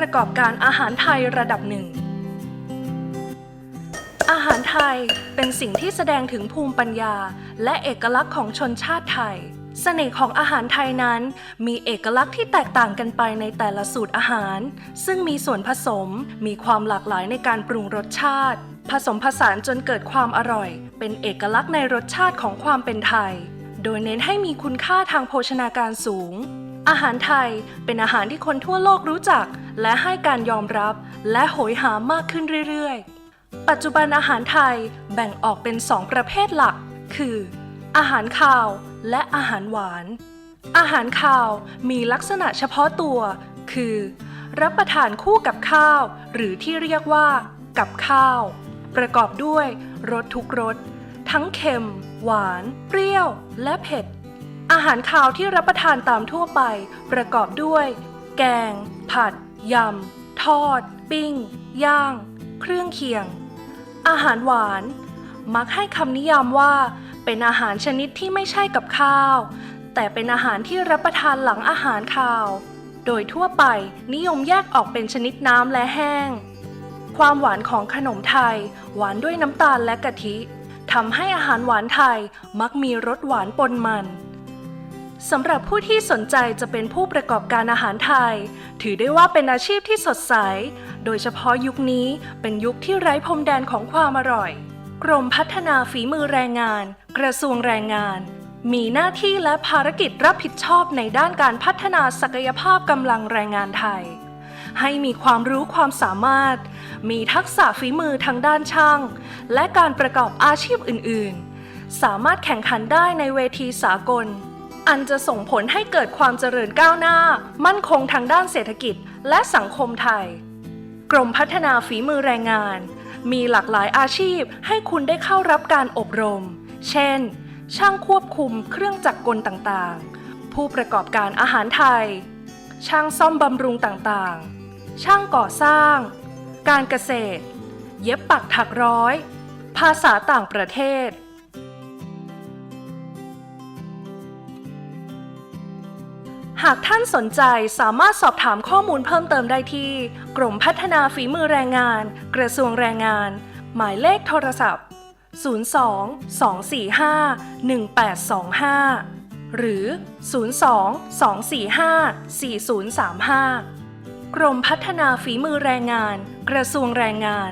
ประกอบการอาหารไทยระดับหนึ่ง อาหารไทยเป็นสิ่งที่แสดงถึงภูมิปัญญา และเอกลักษณ์ของชนชาติไทยเสน่ห์ของอาหารไทยนั้น มีเอกลักษณ์ที่แตกต่างกันไปในแต่ละสูตรอาหาร ซึ่งมีส่วนผสม มีความหลากหลายในการปรุงรสชาติ ผสมผสานจนเกิดความอร่อย เป็นเอกลักษณ์ในรสชาติของความเป็นไทย โดยเน้นให้มีคุณค่าทางโภชนาการสูง อาหารไทยเป็นอาหารที่คนทั่วโลกรู้จัก และให้การยอมรับ และโหยหามากขึ้นเรื่อยๆ ปัจจุบันอาหารไทยแบ่งออกเป็น2ประเภทหลัก คือ อาหารคาวและอาหารหวาน อาหารคาวมีลักษณะเฉพาะตัว คือ รับประทานคู่กับข้าว หรือที่เรียกว่า กับข้าว ประกอบด้วยรสทุกรส ทั้งเค็ม หวาน เปรี้ยว และเผ็ด อาหารคาวที่รับประทานตามทั่วไป ประกอบด้วย แกง ผัด ยำ ทอด ปิ้ง ย่าง เครื่องเคียง อาหารหวาน มักให้คำนิยามว่า เป็นอาหารชนิดที่ไม่ใช่กับข้าว แต่เป็นอาหารที่รับประทานหลังอาหารคาว โดยทั่วไปนิยมแยกออกเป็นชนิดน้ำและแห้ง ความหวานของขนมไทย หวานด้วยน้ำตาลและกะทิ ทำให้อาหารหวานไทยมักมีรสหวานปนมันสำหรับผู้ที่สนใจจะเป็นผู้ประกอบการอาหารไทย ถือได้ว่าเป็นอาชีพที่สดใส โดยเฉพาะยุคนี้เป็นยุคที่ไร้พรมแดนของความอร่อย กรมพัฒนาฝีมือแรงงาน กระทรวงแรงงาน มีหน้าที่และภารกิจรับผิดชอบในด้านการพัฒนาศักยภาพกำลังแรงงานไทย ให้มีความรู้ความสามารถ มีทักษะฝีมือทางด้านช่าง และการประกอบอาชีพอื่นๆ สามารถแข่งขันได้ในเวทีสากล อันจะส่งผลให้เกิดความเจริญก้าวหน้า มั่นคงทางด้านเศรษฐกิจและสังคมไทย กรมพัฒนาฝีมือแรงงาน มีหลากหลายอาชีพให้คุณได้เข้ารับการอบรม เช่น ช่างควบคุมเครื่องจักรกลต่างๆ ผู้ประกอบการอาหารไทย ช่างซ่อมบำรุงต่างๆ ช่างก่อสร้าง การเกษตร เย็บปักถักร้อย ภาษาต่างประเทศ หากท่านสนใจสามารถสอบถามข้อมูลเพิ่มเติมได้ที่ กรมพัฒนาฝีมือแรงงาน กระทรวงแรงงาน หมายเลขโทรศัพท์ 02 245 1825 หรือ 02 245 4035 กรมพัฒนาฝีมือแรงงาน กระทรวงแรงงาน